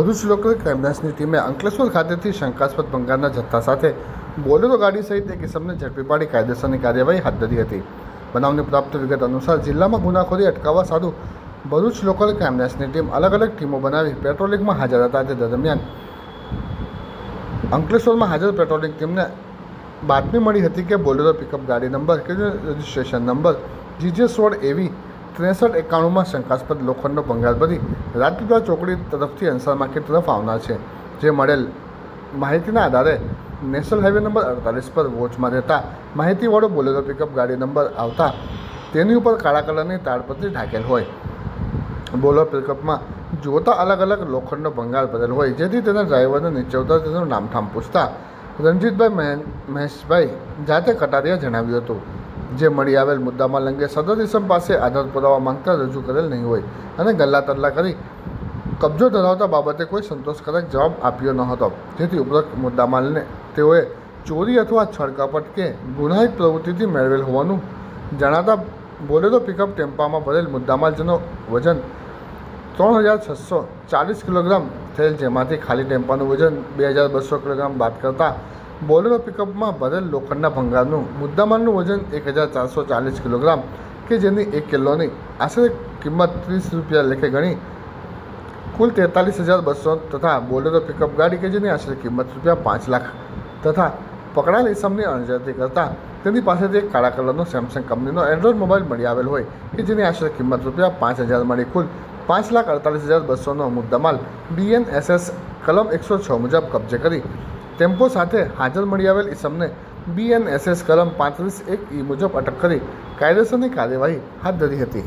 Bharuch local ક્રાઇમબ્રાન્ચની ટીમે અંકલેશ્વર ખાતેથી શંકાસ્પદ ભંગારના જથ્થા સાથે બોલેરો ગાડી સહિત એક ઇસમને ઝડપી પાડી કાયદેસરની કાર્યવાહી હાથ ધરી હતી. બનાવની પ્રાપ્ત વિગત અનુસાર જિલ્લામાં ગુનાખોરી અટકાવવા સારું ભરૂચ લોકલ ક્રાઇમબ્રાન્ચની ટીમ અલગ અલગ ટીમો બનાવી પેટ્રોલિંગમાં હાજર હતા. તે દરમિયાન અંકલેશ્વરમાં હાજર પેટ્રોલિંગ ટીમને બાતમી મળી હતી કે બોલેરો પિકઅપ ગાડી નંબર કે રજિસ્ટ્રેશન નંબર જીજે સોળ એવી ત્રેસઠ એકાણુંમાં શંકાસ્પદ લોખંડનો ભંગાર ભરી રાજપીપળા ચોકડી તરફથી અંસાર માર્કેટ તરફ આવનાર છે, જે મળેલ માહિતીના આધારે નેશનલ હાઈવે નંબર અડતાલીસ પર વોચમાં રહેતા માહિતીવાળો બોલેરો પિકઅપ ગાડી નંબર આવતા તેની ઉપર કાળા કલરની તાડપત્રી ઢાંકેલ હોય. બોલો પિકઅપમાં જોતા અલગ અલગ લોખંડનો ભંગાર ભરેલ હોય, જેથી તેના ડ્રાઈવરને નીચે ઉતરતા તેનું નામઠામ પૂછતા રણજીતભાઈ મહે- મહેશભાઈ જાતે કટારિયા જણાવ્યું હતું. જે મળી આવેલ મુદ્દામાં અંગે સદર ઇસમ પાસે આધાર પુરાવા માંગતા રજૂ કરેલ નહીં હોય અને ગલ્લા તલ્લા કરી કબજો ધરાવતા બાબતે કોઈ સંતોષકારક જવાબ આપ્યો ન હતો. જેથી ઉપરોક્ત મુદ્દામાલને તેઓએ ચોરી અથવા છળકાપટ કે ગુનાહિત પ્રવૃત્તિથી મેળવેલ હોવાનું જણાતા બોલેરો પિકઅપ ટેમ્પામાં ભરેલ મુદ્દામાલ જેનો વજન ત્રણ હજાર છસો ચાલીસ કિલોગ્રામ થયેલ જેમાંથી ખાલી ટેમ્પાનું વજન બે હજાર બસો કિલોગ્રામ બાદ કરતાં બોલેરો પિકઅપમાં ભરેલ લોખંડના ભંગારનું મુદ્દામાલનું વજન એક હજાર ચારસો ચાલીસ કિલોગ્રામ, કે જેની એક કિલોની આશરે કિંમત ત્રીસ રૂપિયા લેખે ગણી, કુલ તેતાલીસ હજાર બસો તથા બોલેરો પિકઅપ ગાડી કે જેની આશરે કિંમત રૂપિયા પાંચ લાખ તથા પકડાયેલ ઇસમની અણજરતી કરતાં તેની પાસેથી એક કાળા કલરનો સેમસંગ કંપનીનો એન્ડ્રોઇડ મોબાઈલ મળી આવેલ હોય, કે જેની આશરે કિંમત રૂપિયા પાંચ હજાર મળી કુલ પાંચ લાખ અડતાલીસ હજાર બસોનો મુદ્દામાલ બીએનએસએસ કલમ એકસો છ મુજબ કબજે કરી ટેમ્પો સાથે હાજર મળી આવેલ ઇસમને બીએનએસએસ કલમ પાંત્રીસ એક ઈ મુજબ અટક કરી કાયદેસરની કાર્યવાહી હાથ ધરી હતી.